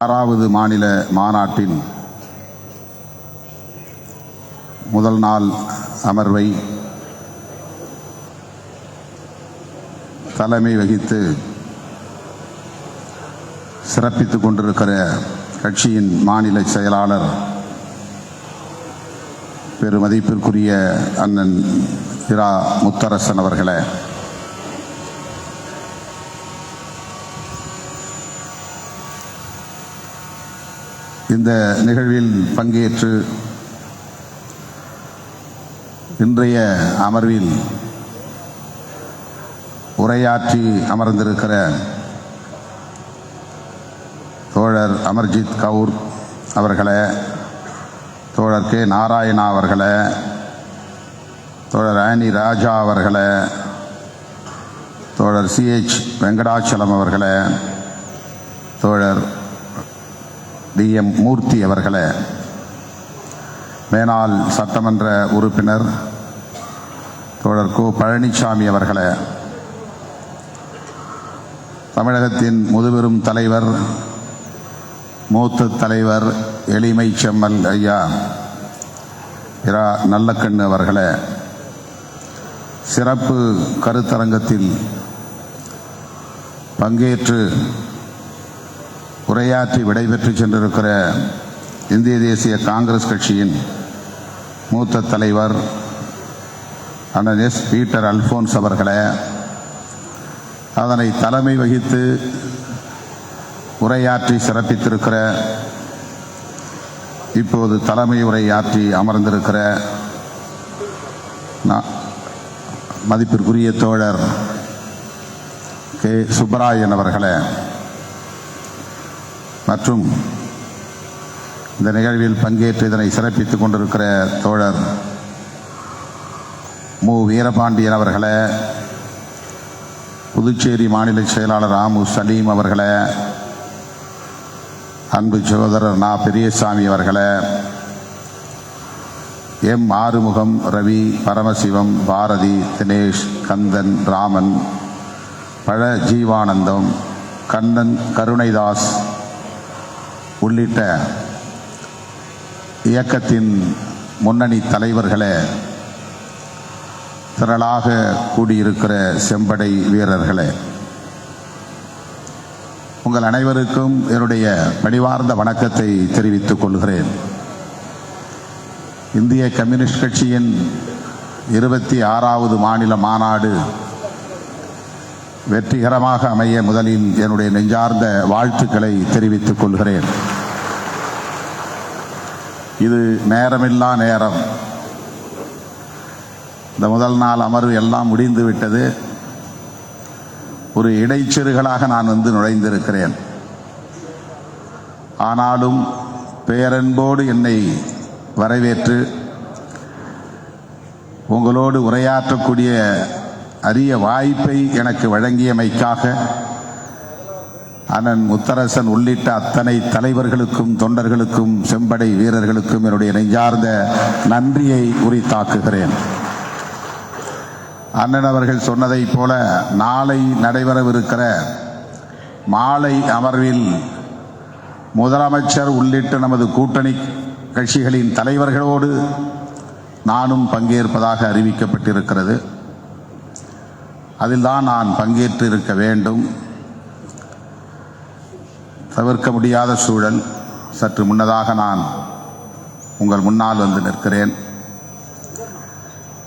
ஆறாவது மாநில மாநாட்டின் முதல் நாள் அமர்வை தலைமை வகித்து சிறப்பித்துக் கொண்டிருக்கிற கட்சியின் மாநில செயலாளர் பெருமதிப்பிற்குரிய அண்ணன் இரா முத்தரசன் அவர்களே இந்த நிகழ்வில் பங்கேற்று இன்றைய அமர்வில் உரையாற்றி அமர்ந்திருக்கிற தோழர் அமர்ஜித் கவுர் அவர்களை தோழர் கே. நாராயணா அவர்களை தோழர் ஆனி ராஜா அவர்களை தோழர் சிஹெச் வெங்கடாச்சலம் அவர்களை தோழர் டி எம் மூர்த்தி அவர்களே மேனாள் சட்டமன்ற உறுப்பினர் தோழர் கு. பழனிசாமி அவர்களே தமிழகத்தின் முதுபெரும் தலைவர் மூத்த தலைவர் எளிமை செம்மல் ஐயா இரா. நல்லக்கண்ணு அவர்களே சிறப்பு கருத்தரங்கத்தில் பங்கேற்று உரையாற்றி விடைபெற்று சென்றிருக்கிற இந்திய தேசிய காங்கிரஸ் கட்சியின் மூத்த தலைவர் அண்ணன் எஸ் பீட்டர் அல்போன்ஸ் அவர்களே அதனை தலைமை வகித்து உரையாற்றி சிறப்பித்திருக்கிற இப்போது தலைமை உரையாற்றி அமர்ந்திருக்கிற மதிப்பிற்குரிய தோழர் கே. சுப்பராயன் அவர்களே மற்றும் இந்த நிகழ்வில் பங்கேற்று இதனை சிறப்பித்துக் கொண்டிருக்கிற தோழர் மு. வீரபாண்டியன் அவர்களை புதுச்சேரி மாநில செயலாளர் ஆமு சலீம் அவர்களை அன்பு சகோதரர் நா. பெரியசாமி அவர்களை எம். ஆறுமுகம் ரவி பரமசிவம் பாரதி தினேஷ் கந்தன் ராமன் பழ ஜீவானந்தம் கண்ணன் கருணைதாஸ் உள்ளிட்ட இயக்கத்தின் முன்னணி தலைவர்களே திரளாக கூடியிருக்கிற செம்படை வீரர்களே உங்கள் அனைவருக்கும் என்னுடைய பணிவார்ந்த வணக்கத்தை தெரிவித்துக் கொள்கிறேன். இந்திய கம்யூனிஸ்ட் கட்சியின் இருபத்தி ஆறாவது மாநில மாநாடு வெற்றிகரமாக அமைய முதலில் என்னுடைய நெஞ்சார்ந்த வாழ்த்துக்களை தெரிவித்துக் கொள்கிறேன். இது நேரமில்லா நேரம். இந்த முதல் நாள் அமர்வு எல்லாம் முடிந்து விட்டது. ஒரு இடைச்சிறுகளாக நான் வந்து நுழைந்திருக்கிறேன். ஆனாலும் பேரன்போடு என்னை வரவேற்று உங்களோடு உரையாற்றக்கூடிய அரிய வாய்ப்பை எனக்கு வழங்கியமைக்காக அண்ணன் முத்தரசன் உள்ளிட்ட அத்தனை தலைவர்களுக்கும் தொண்டர்களுக்கும் செம்படை வீரர்களுக்கும் என்னுடைய நெஞ்சார்ந்த நன்றியை உரித்தாக்குகிறேன். அண்ணன் அவர்கள் சொன்னதைப் போல நாளை நடைபெறவிருக்கிற மாலை அமர்வில் முதலமைச்சர் உள்ளிட்ட நமது கூட்டணி கட்சிகளின் தலைவர்களோடு நானும் பங்கேற்பதாக அறிவிக்கப்பட்டிருக்கிறது. அதில்தான் நான் பங்கேற்று இருக்க வேண்டும். தவிர்க்க முடியாத சூழல் சற்று முன்னதாக நான் உங்கள் முன்னால் வந்து நிற்கிறேன்.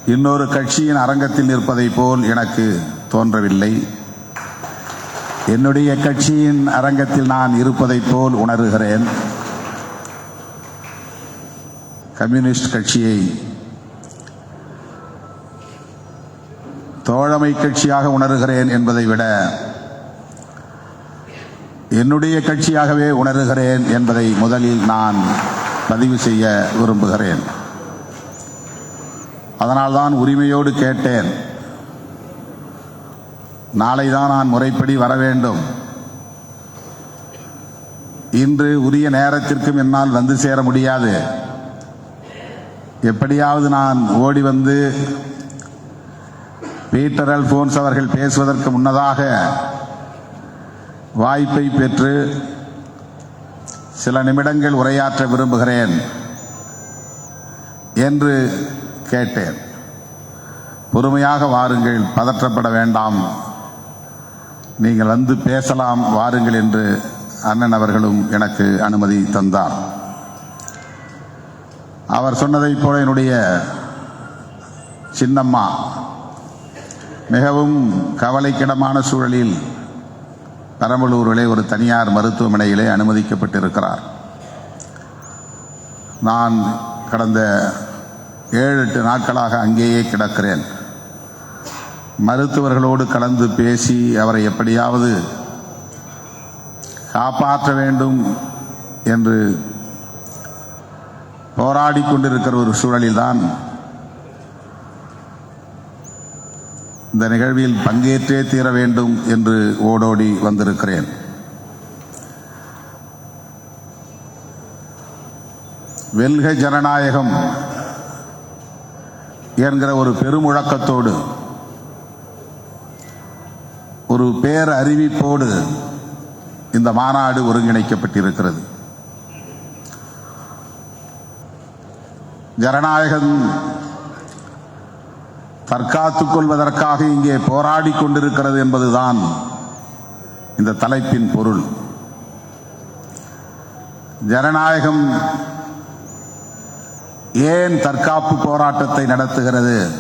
இன்னொரு கட்சியின் அரங்கத்தில் நிற்பதைப் போல் எனக்கு தோன்றவில்லை. என்னுடைய கட்சியின் அரங்கத்தில் நான் இருப்பதைப் போல் உணர்கிறேன். கம்யூனிஸ்ட் கட்சியை தோழமை கட்சியாக உணர்கிறேன் என்பதை விட என்னுடைய கட்சியாகவே உணர்கிறேன் என்பதை முதலில் நான் பதிவு செய்ய விரும்புகிறேன். அதனால்தான் உரிமையோடு கேட்டேன். நாளை தான் நான் முறைப்படி வர வேண்டும். இன்று உரிய நேரத்திற்கும் என்னால் வந்து சேர முடியாது. எப்படியாவது நான் ஓடி வந்து பீட்டர் அல்போன்ஸ் அவர்கள் பேசுவதற்கு முன்னதாக வாய்ப்பை பெற்று சில நிமிடங்கள் உரையாற்ற விரும்புகிறேன் என்று கேட்டேன். பொறுமையாக வாருங்கள் பதற்றப்பட வேண்டாம். நீங்கள் வந்து பேசலாம் வாருங்கள் என்று அண்ணன் அவர்களும் எனக்கு அனுமதி தந்தார். அவர் சொன்னதைப் போல என்னுடைய சின்னம்மா மிகவும் கவலைக்கிடமான சூழலில் பெரம்பலூரிலே ஒரு தனியார் மருத்துவமனையிலே அனுமதிக்கப்பட்டிருக்கிறார். நான் கடந்த ஏழு எட்டு நாட்களாக அங்கேயே கிடக்கிறேன். மருத்துவர்களோடு கலந்து பேசி அவரை எப்படியாவது காப்பாற்ற வேண்டும் என்று போராடி கொண்டிருக்கிற ஒரு சூழலில்தான் இந்த நிகழ்வில் பங்கேற்றே தீர வேண்டும் என்று ஓடோடி வந்திருக்கிறேன். வெல்க ஜனநாயகம் என்கிற ஒரு பெருமுழக்கத்தோடு ஒரு பேர் அறிவிப்போடு இந்த மாநாடு ஒருங்கிணைக்கப்பட்டிருக்கிறது. ஜனநாயகம் தற்காத்துக் கொள்வதற்காக இங்கே போராடி கொண்டிருக்கிறது என்பதுதான் இந்த தலைப்பின் பொருள். ஜனநாயகம் ஏன் தற்காப்பு போராட்டத்தை நடத்துகிறது?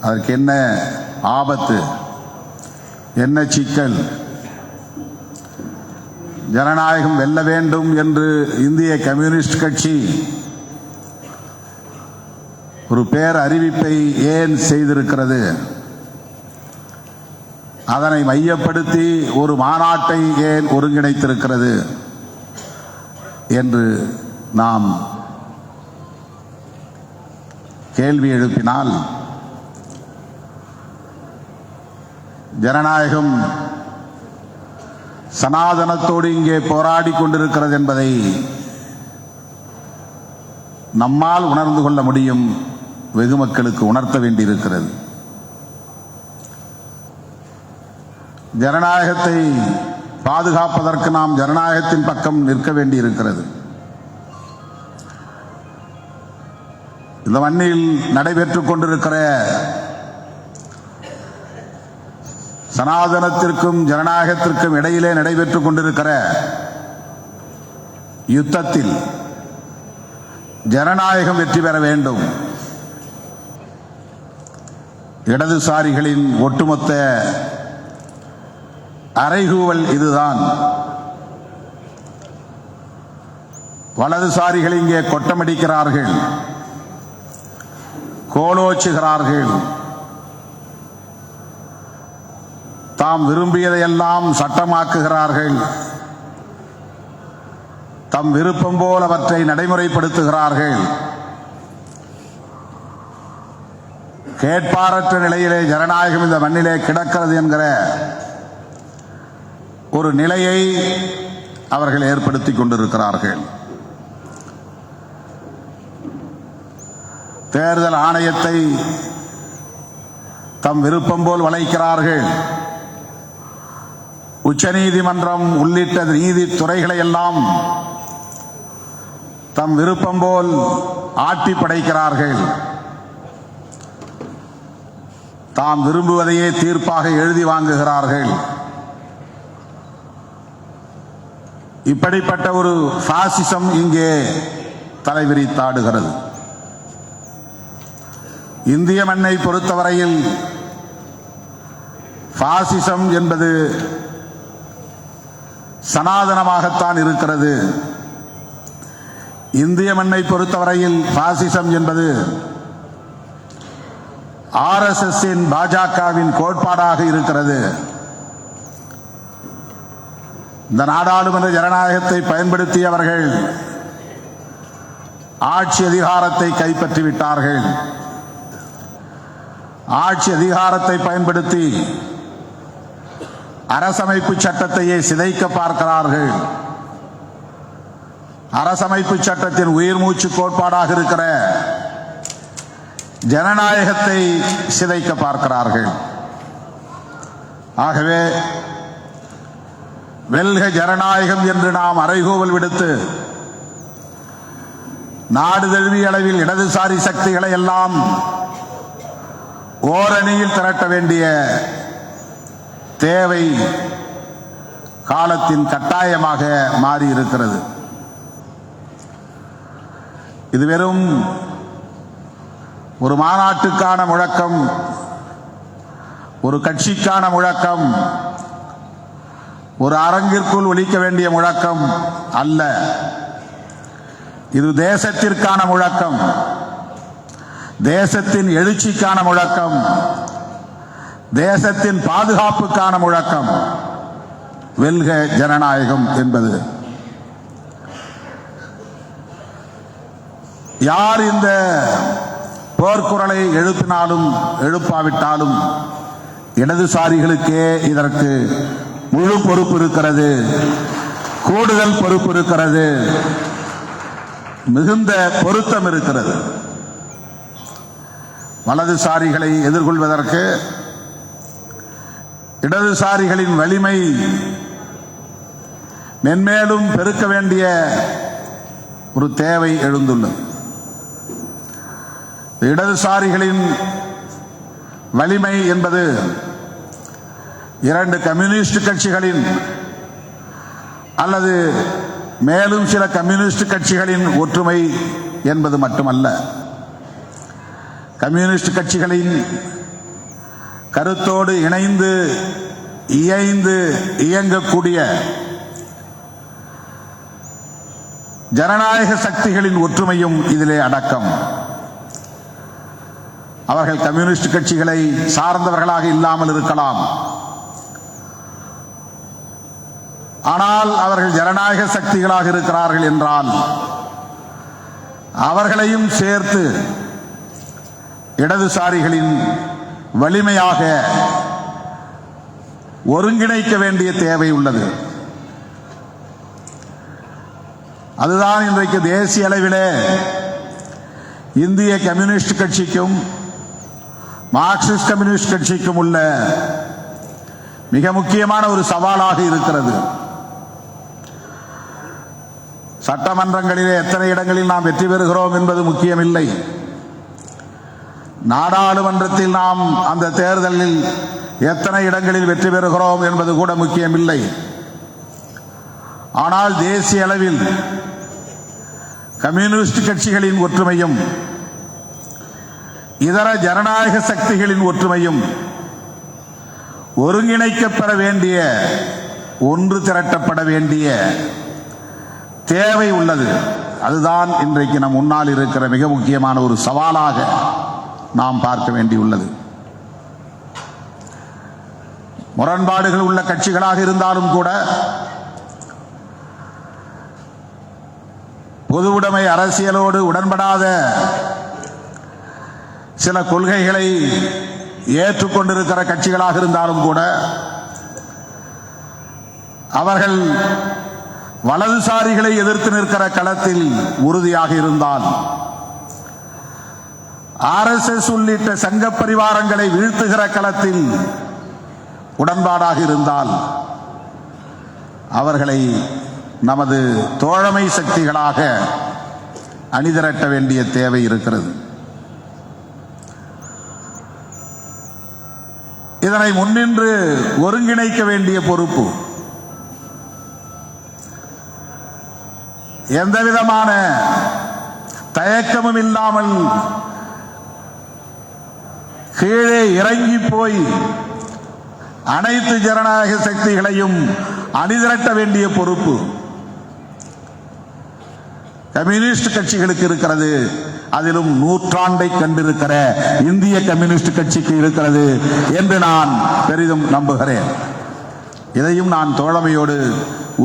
அதற்கு என்ன ஆபத்து? என்ன சிக்கல்? ஜனநாயகம் வெல்ல வேண்டும் என்று இந்திய கம்யூனிஸ்ட் கட்சி ஒரு பேர் அறிவிப்பை ஏன் செய்திருக்கிறது? அதனை மையப்படுத்தி ஒரு மாநாட்டை ஏன் ஒருங்கிணைத்திருக்கிறது என்று நாம் கேள்வி எழுப்பினால் ஜனநாயகம் சனாதனத்தோடு இங்கே போராடி கொண்டிருக்கிறது என்பதை நம்மால் உணர்ந்து கொள்ள முடியும். வெகு மக்களுக்கு உணர்த்த வேண்டியிருக்கிறது. ஜனநாயகத்தை பாதுகாப்பதற்கு நாம் ஜனநாயகத்தின் பக்கம் நிற்க வேண்டியிருக்கிறது. இந்த மண்ணில் நடைபெற்றுக் கொண்டிருக்கிற சனாதனத்திற்கும் ஜனநாயகத்திற்கும் இடையிலே நடைபெற்றுக் கொண்டிருக்கிற யுத்தத்தில் ஜனநாயகம் வெற்றி பெற வேண்டும். இடதுசாரிகளின் ஒட்டுமொத்த அறைகூவல் இதுதான். வலதுசாரிகள் இங்கே கொட்டமடிக்கிறார்கள். கோலோச்சுகிறார்கள். தாம் விரும்பியதையெல்லாம் சட்டமாக்குகிறார்கள். தம் விருப்பம் போல் அவற்றை நடைமுறைப்படுத்துகிறார்கள். கேட்பாரற்ற நிலையிலே ஜனநாயகம் இந்த மண்ணிலே கிடக்கிறது என்கிற ஒரு நிலையை அவர்கள் ஏற்படுத்திக் கொண்டிருக்கிறார்கள். தேர்தல் ஆணையத்தை தம் விருப்பம் போல் வளைக்கிறார்கள். உச்சநீதிமன்றம் உள்ளிட்ட நீதித்துறைகளை எல்லாம் தம் விருப்பம் போல் ஆட்டி படைக்கிறார்கள் தாம் விரும்புவதையே தீர்ப்பாக எழுதி வாங்குகிறார்கள். இப்படிப்பட்ட ஒரு பாசிசம் இங்கே தலைவிரித்தாடுகிறது இந்திய மண்ணை பொறுத்தவரையில் பாசிசம் என்பது சனாதனமாகத்தான் இருக்கிறது. இந்திய மண்ணை பொறுத்தவரையில் பாசிசம் என்பது ஆர்எஸ்எஸ்ஸின் பாஜகவின் கோட்பாடாக இருக்கிறது. இந்த நாடாளுமன்ற ஜனநாயகத்தை பயன்படுத்தியவர்கள் ஆட்சி அதிகாரத்தை கைப்பற்றி விட்டார்கள் ஆட்சி அதிகாரத்தை பயன்படுத்தி அரசமைப்பு சட்டத்தையே சிதைக்க பார்க்கிறார்கள். அரசமைப்பு சட்டத்தின் உயிர் மூச்சு கோட்பாடாக இருக்கிற ஜனநாயகத்தை சிதைக்க பார்க்கிறார்கள். ஆகவே வெல்க ஜனநாயகம் என்று நாம் அறைகூவல் விடுத்து நாடு தழுவிய அளவில் இடதுசாரி சக்திகளை எல்லாம் ஓரணியில் திரட்ட வேண்டிய தேவை காலத்தின் கட்டாயமாக மாறி இருக்கிறது இது வெறும் ஒரு மாநாட்டுக்கான முழக்கம் ஒரு கட்சிக்கான முழக்கம் ஒரு அரங்கிற்குள் ஒழிக்க வேண்டிய முழக்கம் அல்ல. இது தேசத்திற்கான முழக்கம் தேசத்தின் எழுச்சிக்கான முழக்கம் தேசத்தின் பாதுகாப்புக்கான முழக்கம். வெல்க ஜனநாயகம் என்பது. யார் இந்த போர்க்குரலை எழுப்பினாலும் எழுப்பாவிட்டாலும் இடதுசாரிகளுக்கே இதற்கு முழு பொறுப்பு இருக்கிறது. கூடுதல் பொறுப்பு இருக்கிறது. மிகுந்த பொருத்தம் இருக்கிறது. வலதுசாரிகளை எதிர்கொள்வதற்கு இடதுசாரிகளின் வலிமை மென்மேலும் பெருக்க வேண்டிய ஒரு தேவை எழுந்துள்ளது. இடதுசாரிகளின் வலிமை என்பது இரண்டு கம்யூனிஸ்ட் கட்சிகளின் அல்லது மேலும் சில கம்யூனிஸ்ட் கட்சிகளின் ஒற்றுமை என்பது மட்டுமல்ல. கம்யூனிஸ்ட் கட்சிகளின் கருத்தோடு இணைந்து இயைந்து இயங்கக்கூடிய ஜனநாயக சக்திகளின் ஒற்றுமையும் இதிலே அடக்கம். அவர்கள் கம்யூனிஸ்ட் கட்சிகளை சார்ந்தவர்களாக இல்லாமல் இருக்கலாம். ஆனால் அவர்கள் ஜனநாயக சக்திகளாக இருக்கிறார்கள் என்றால் அவர்களையும் சேர்த்து இடதுசாரிகளின் வலிமையாக ஒருங்கிணைக்க வேண்டிய தேவை உள்ளது. அதுதான் இன்றைக்கு தேசிய அளவிலே இந்திய கம்யூனிஸ்ட் கட்சிக்கும் மார்க்சிஸ்ட் கம்யூனிஸ்ட் கட்சிக்கும் உள்ள மிக முக்கியமான ஒரு சவாலாக இருக்கிறது. சட்டமன்றங்களிலே எத்தனை இடங்களில் நாம் வெற்றி பெறுகிறோம் என்பது முக்கியமில்லை. நாடாளுமன்றத்தில் நாம் அந்த தேர்தலில் எத்தனை இடங்களில் வெற்றி பெறுகிறோம் என்பது கூட முக்கியமில்லை. ஆனால் தேசிய அளவில் கம்யூனிஸ்ட் கட்சிகளின் ஒற்றுமையும் இதர ஜனநாயக சக்திகளின் ஒற்றுமையும் ஒருங்கிணைக்கப்பெற வேண்டிய ஒன்று திரட்டப்பட வேண்டிய தேவை உள்ளது. அதுதான் இன்றைக்கு நம் முன்னால் இருக்கிற மிக முக்கியமான ஒரு சவாலாக நாம் பார்க்க வேண்டியுள்ளது. முரண்பாடுகள் உள்ள கட்சிகளாக இருந்தாலும் கூட பொதுவுடைமை அரசியலோடு உடன்படாத சில கொள்கைகளை ஏற்றுக்கொண்டிருக்கிற கட்சிகளாக இருந்தாலும் கூட அவர்கள் வலதுசாரிகளை எதிர்த்து நிற்கிற களத்தில் உறுதியாக இருந்தால் ஆர்எஸ்எஸ் உள்ளிட்ட சங்க பரிவாரங்களை வீழ்த்துகிற களத்தில் உடன்பாடாக இருந்தால் அவர்களை நமது தோழமை சக்திகளாக அணிதிரட்ட வேண்டிய தேவை இருக்கிறது. இதனை முன்னின்று ஒருங்கிணைக்க வேண்டிய பொறுப்பு. எந்தவிதமான தயக்கமும் இல்லாமல் கீழே இறங்கி போய் அனைத்து ஜனநாயக சக்திகளையும் அணிதிரட்ட வேண்டிய பொறுப்பு. கம்யூனிஸ்ட் கட்சிகளுக்கு இருக்கிறது. அதிலும் நூற்றாண்டை கண்டிருக்கிற இந்திய கம்யூனிஸ்ட் கட்சிக்கு இருக்கிறது என்று நான் பெரிதும் நம்புகிறேன். இதையும் நான் தோழமையோடு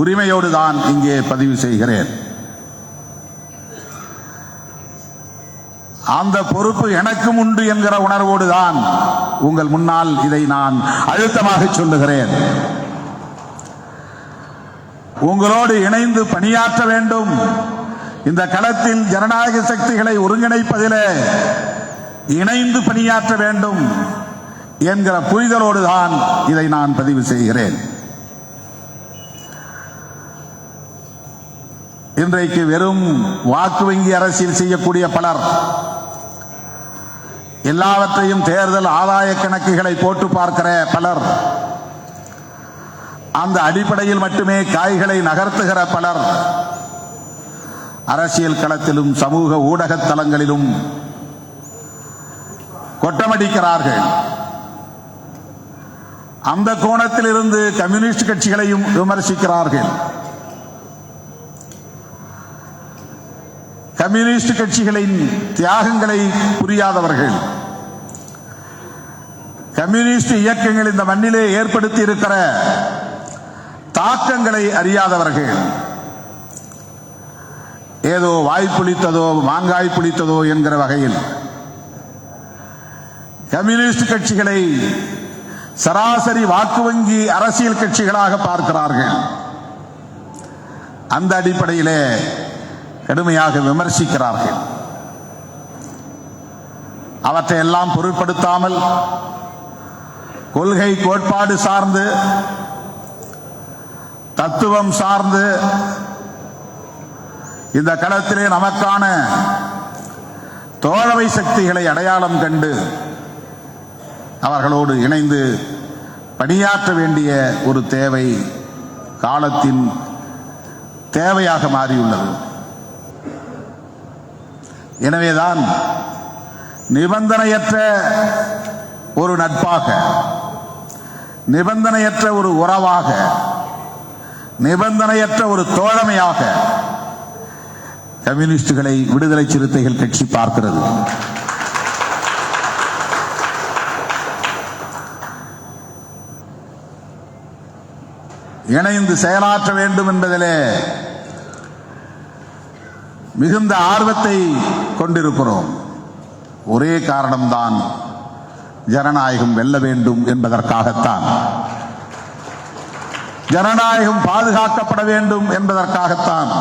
உரிமையோடு தான் இங்கே பதிவு செய்கிறேன். அந்த பொறுப்பு எனக்கும் உண்டு என்கிற உணர்வோடு தான் உங்கள் முன்னால் இதை நான் அழுத்தமாக சொல்லுகிறேன். உங்களோடு இணைந்து பணியாற்ற வேண்டும். இந்த களத்தில் ஜனநாயக சக்திகளை ஒருங்கிணைப்பதிலே இணைந்து பணியாற்ற வேண்டும் என்கிற புரிதலோடு தான் இதை நான் பதிவு செய்கிறேன். இன்றைக்கு வெறும் வாக்கு வங்கி அரசியல் செய்யக்கூடிய பலர் எல்லாவற்றையும் தேர்தல் ஆதாய கணக்குகளை போட்டு பார்க்கிற பலர் அந்த அடிப்படையில் மட்டுமே காய்களை நகர்த்துகிற பலர் அரசியல் களத்திலும் சமூக ஊடக தளங்களிலும் கொட்டமடிக்கிறார்கள். அந்த கோணத்தில் இருந்து கம்யூனிஸ்ட் கட்சிகளையும் விமர்சிக்கிறார்கள். கம்யூனிஸ்ட் கட்சிகளின் தியாகங்களை புரியாதவர்கள். கம்யூனிஸ்ட் இயக்கங்கள் இந்த மண்ணிலே ஏற்படுத்தி இருக்கிற தாக்கங்களை அறியாதவர்கள். ஏதோ வாய் புளித்ததோ மாங்காய் புளித்ததோ என்கிற வகையில் கம்யூனிஸ்ட் கட்சிகளை சராசரி வாக்கு வங்கி அரசியல் கட்சிகளாக பார்க்கிறார்கள். அந்த அடிப்படையிலே கடுமையாக விமர்சிக்கிறார்கள். அவற்றை எல்லாம் பொருட்படுத்தாமல் கொள்கை கோட்பாடு சார்ந்து தத்துவம் சார்ந்து இந்த களத்திலே நமக்கான தோழமை சக்திகளை அடையாளம் கண்டு அவர்களோடு இணைந்து பணியாற்ற வேண்டிய ஒரு தேவை காலத்தின் தேவையாக மாறியுள்ளது. எனவேதான் நிபந்தனையற்ற ஒரு நட்பாக நிபந்தனையற்ற ஒரு உறவாக நிபந்தனையற்ற ஒரு தோழமையாக கம்யூனிஸ்டுகளை விடுதலை சிறுத்தைகள் கட்சி பார்க்கிறது. இணைந்து செயலாற்ற வேண்டும் என்பதிலே மிகுந்த ஆர்வத்தை கொண்டிருக்கிறோம். ஒரே காரணம்தான் ஜனநாயகம் வெல்ல வேண்டும் என்பதற்காகத்தான். ஜனநாயகம் பாதுகாக்கப்பட வேண்டும் என்பதற்காகத்தான்.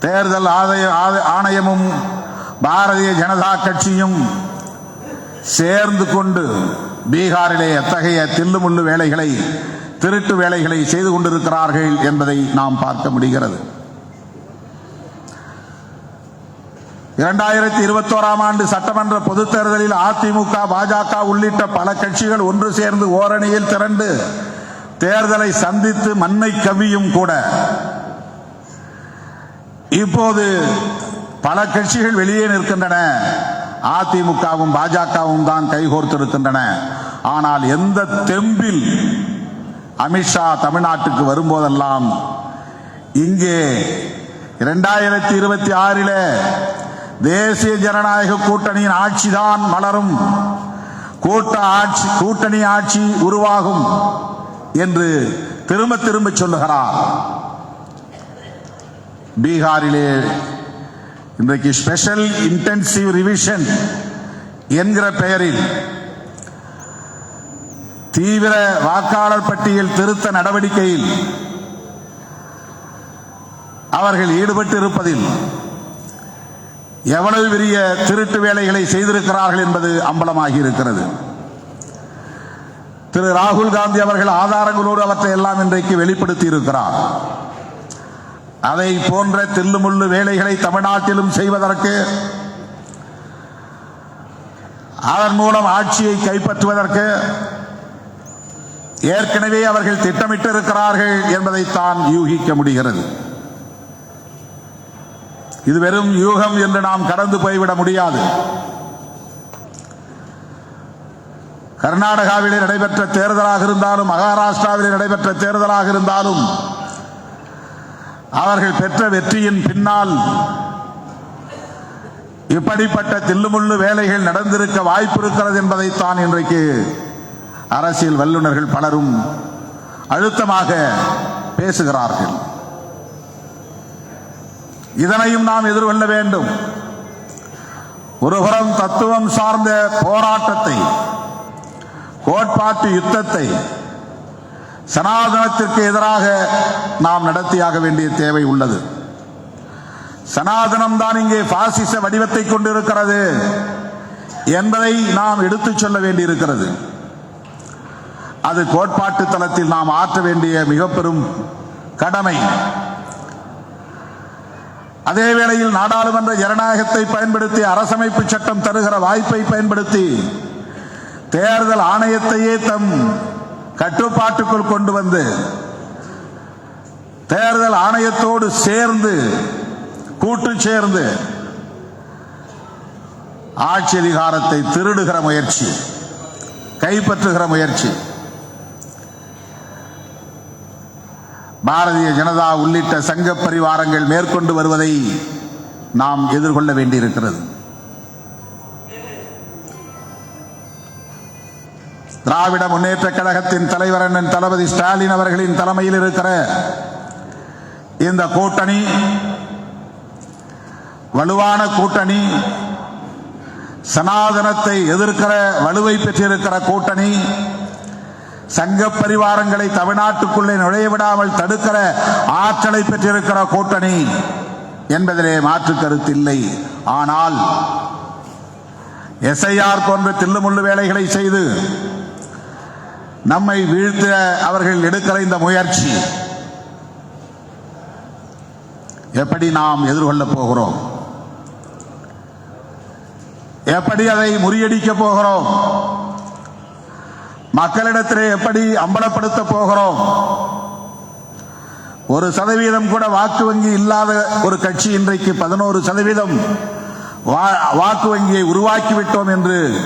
தேர்தல் ஆதாய ஆணையமும் பாரதிய ஜனதா கட்சியும் சேர்ந்து கொண்டு பீகாரிலே எத்தகைய தில்லுமுள்ளு வேலைகளை திருட்டு வேலைகளை செய்து கொண்டிருக்கிறார்கள் என்பதை நாம் பார்க்க முடிகிறது. இரண்டாயிரத்தி இருபத்தோராம் ஆண்டு சட்டமன்ற பொதுத் தேர்தலில் அதிமுக பாஜக உள்ளிட்ட பல கட்சிகள் ஒன்று சேர்ந்து ஓரணியில் திரண்டு தேர்தலை சந்தித்து மண்ணை கவியும் கூட இப்போது பல கட்சிகள் வெளியே நிற்கின்றன. அதிமுகவும் பாஜகவும் தான் கைகோர்த்திருக்கின்றன. ஆனால் எந்த தெம்பில் அமித்ஷா தமிழ்நாட்டுக்கு வரும்போதெல்லாம் இங்கே இரண்டாயிரத்தி இருபத்தி ஆறில தேசிய ஜனநாயக கூட்டணியின் ஆட்சிதான் மலரும். கூட்ட ஆட்சி கூட்டணி ஆட்சி உருவாகும் என்று திரும்ப திரும்ப சொல்லுகிறார். பீகாரிலே இன்றைக்கு ஸ்பெஷல் இன்டென்சிவ் ரிவிஷன் என்கிற பெயரில் தீவிர வாக்காளர் பட்டியல் திருத்த நடவடிக்கையில் அவர்கள் ஈடுபட்டு இருப்பதில் எவ்வளவு பெரிய திருட்டு வேலைகளை செய்திருக்கிறார்கள் என்பது அம்பலமாகி இருக்கிறது திரு ராகுல் காந்தி அவர்கள் ஆதாரங்களோடு அவற்றை எல்லாம் இன்றைக்கு வெளிப்படுத்தி இருக்கிறார் அதை போன்ற தில்லுமுள்ளு வேலைகளை தமிழ்நாட்டிலும் செய்வதற்கு அதன் மூலம் ஆட்சியை கைப்பற்றுவதற்கு ஏற்கனவே அவர்கள் திட்டமிட்டிருக்கிறார்கள் என்பதைத்தான் யூகிக்க முடிகிறது. இது வெறும் யூகம் என்று நாம் கடந்து போய்விட முடியாது. கர்நாடகாவிலே நடைபெற்ற தேர்தலாக இருந்தாலும் மகாராஷ்டிராவிலே நடைபெற்ற தேர்தலாக இருந்தாலும் அவர்கள் பெற்ற வெற்றியின் பின்னால் இப்படிப்பட்ட தில்லுமுள்ளு வேலைகள் நடந்திருக்க வாய்ப்பு இருக்கிறது என்பதைத்தான் இன்றைக்கு அரசியல் வல்லுநர்கள் பலரும் அழுத்தமாக பேசுகிறார்கள். இதனையும் நாம் எதிர்கொள்ள வேண்டும். ஒருபுறம் தத்துவம் சார்ந்த போராட்டத்தை கோட்பாட்டு யுத்தத்தை சனாதனத்திற்கு எதிராக நாம் நடத்தியாக வேண்டிய தேவை உள்ளது. சனாதனம் தான் இங்கே பாசிச வடிவத்தை கொண்டிருக்கிறது என்பதை நாம் எடுத்துச் சொல்ல வேண்டியிருக்கிறது. அது கோட்பாட்டு தளத்தில் நாம் ஆற்ற வேண்டிய மிக பெரும் கடமை. அதே வேளையில் நாடாளுமன்ற ஜனநாயகத்தை பயன்படுத்தி அரசமைப்பு சட்டம் தருகிற வாய்ப்பை பயன்படுத்தி தேர்தல் ஆணையத்தையே தம் கட்டுப்பாட்டுக்குள் கொண்டு வந்து தேர்தல் ஆணையத்தோடு சேர்ந்து கூட்டு சேர்ந்து ஆட்சி அதிகாரத்தை திருடுகிற முயற்சி கைப்பற்றுகிற முயற்சி. பாரதிய ஜனதா உள்ளிட்ட சங்க பரிவாரங்கள் மேற்கொண்டு வருவதை நாம் எதிர்கொள்ள வேண்டியிருக்கிறது. திராவிட முன்னேற்ற கழகத்தின் தலைவர் அண்ணன் தளபதி ஸ்டாலின் அவர்களின் தலைமையில் இருக்கிற இந்த கூட்டணி வலுவான கூட்டணி சனாதனத்தை எதிர்க்கிற வலுவை பெற்றிருக்கிற கூட்டணி சங்க பரிவாரங்களை தமிழ்நாட்டுக்குள்ளே நுழைய விடாமல் தடுக்கிற ஆற்றலை பெற்றிருக்கிற கூட்டணி என்பதிலே மாற்று கருத்தில்லை ஆனால் எஸ்ஐஆர் போன்ற தில்லுமுள்ளு வேலைகளை செய்து நம்மை வீழ்த்த அவர்கள் எடுக்கிற இந்த முயற்சி. எப்படி நாம் எதிர்கொள்ளப் போகிறோம்? எப்படி அதை முறியடிக்கப் போகிறோம்? மக்களிடத்திலே எப்படி அம்பலப்படுத்த போகிறோம்? ஒரு சதவீதம் கூட வாக்கு வங்கி இல்லாத ஒரு கட்சி இன்றைக்கு பதினோரு சதவீதம் வா- வாக்கு வங்கியை உருவாக்கி விட்டோம் என்று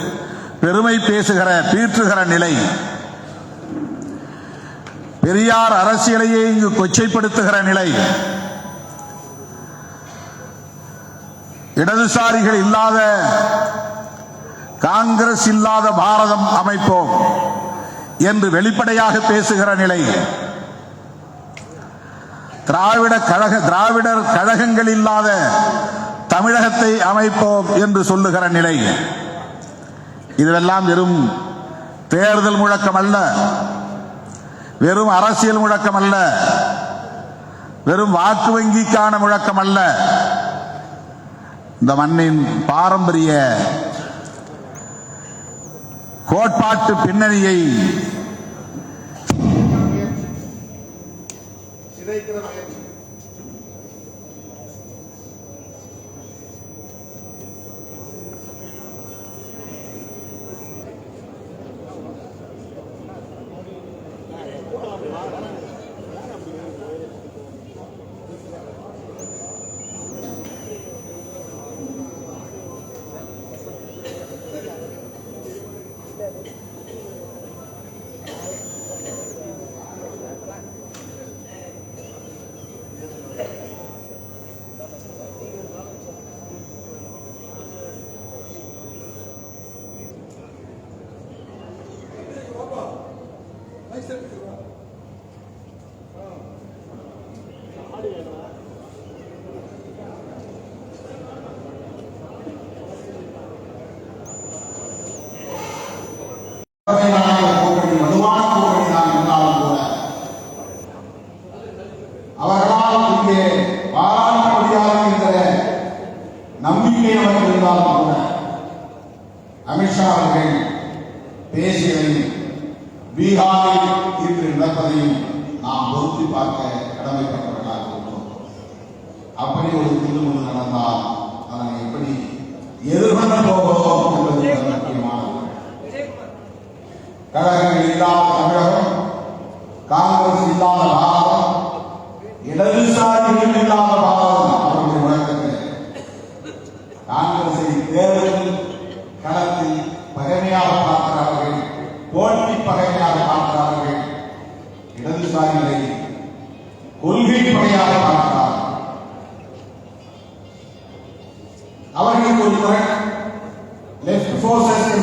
பெருமை பேசுகிற பீற்றுகிற நிலை. பெரியார் அரசியலையே இங்கு கொச்சைப்படுத்துகிற நிலை. இடதுசாரிகள் இல்லாத காங்கிரஸ் இல்லாத பாரதம் அமைப்போம் என்று வெளிப்படையாக பேசுகிற நிலை. திராவிட கழக திராவிடர் கழகங்கள் இல்லாத தமிழகத்தை அமைப்போம் என்று சொல்லுகிற நிலை. இதுவெல்லாம் வெறும் தேர்தல் முழக்கம் அல்ல வெறும் அரசியல் முழக்கம் அல்ல வெறும் வாக்கு வங்கிக்கான முழக்கம் அல்ல இந்த மண்ணின் பாரம்பரிய கோட்பாட்டு பின்னணியை கூட்டணி வலுவான கூட்டணி தான் இருந்தாலும் கூட அவர்களால் இங்கே பாராட்ட முடியாது என்கிற நம்பிக்கை நமக்கு இருந்தாலும் கூட அமித்ஷா அவர்கள் பேசியதையும் பீகாரில் இன்று நடப்பதையும் நாம் பொருத்தி பார்க்க கடமைப்பட்டவர்களாக இருக்கிறோம் அப்படி ஒரு திருமணம் நடந்தால் அதனை எப்படி எதிர்கொள்ள போகிறோம் என்பது முக்கியமானது கழகங்கள் இல்லாத தமிழகம் காங்கிரஸ் இல்லாத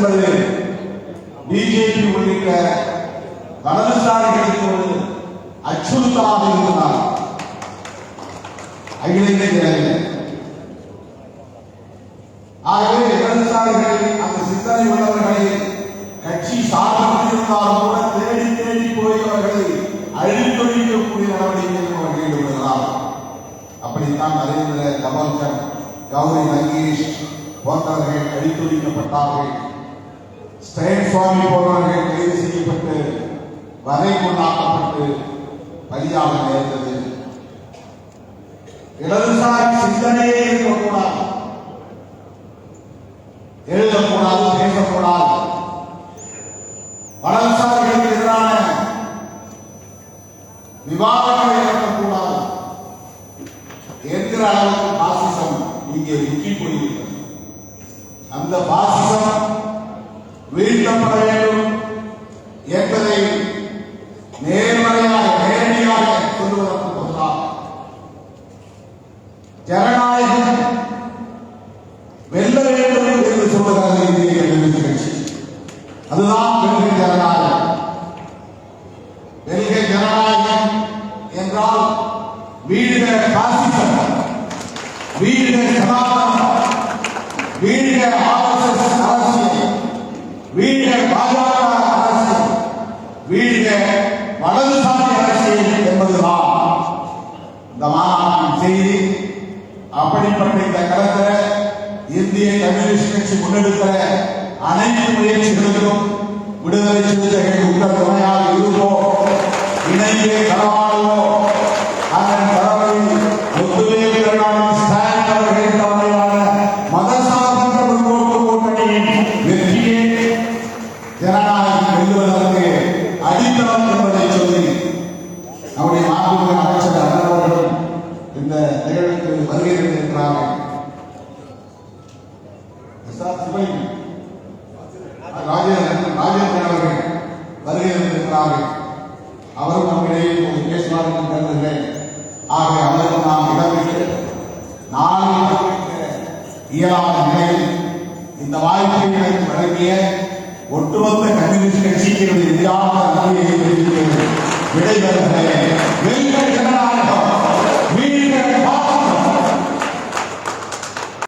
என்பது பிஜேபி உள்ளிட்ட வலதுசாரிகளுக்கு ஒரு அச்சுறுத்தலாக இருந்தார் அகில இந்திய ஆகவே இடதுசாரிகள் அந்த சிந்தனை உள்ளவர்களை கட்சி சார்பிருந்தாலும் கூட தேடி தேடி போய் அவர்களை அழித்தொழிக்கக்கூடிய நடவடிக்கையில் அவர்கள் ஈடுபடுகிறார் அப்படித்தான் நரேந்திர கமல்கர் கௌரி லங்கேஷ் போன்றவர்கள் அழித்தொழிக்கப்பட்டார்கள் ஸ்டைன் சுவாமி போன்றவர்கள் கைது செய்யப்பட்டு வரை கொண்டாக்கப்பட்டு பலியாக நேர்ந்தது. இடதுசாரி சிந்தனையே இருக்கக்கூடாது. எழுதக்கூடாது பேசக்கூடாது. வலதுசாரிகளுக்கு எதிரான விவாதங்கள் நடத்தக்கூடாது. என்கிற அளவுக்கு பாசிசம் இங்கே முக்கி போயிருக்கிறது அந்த பாசி വീണ്ടും പറയുന്നു എന്തായി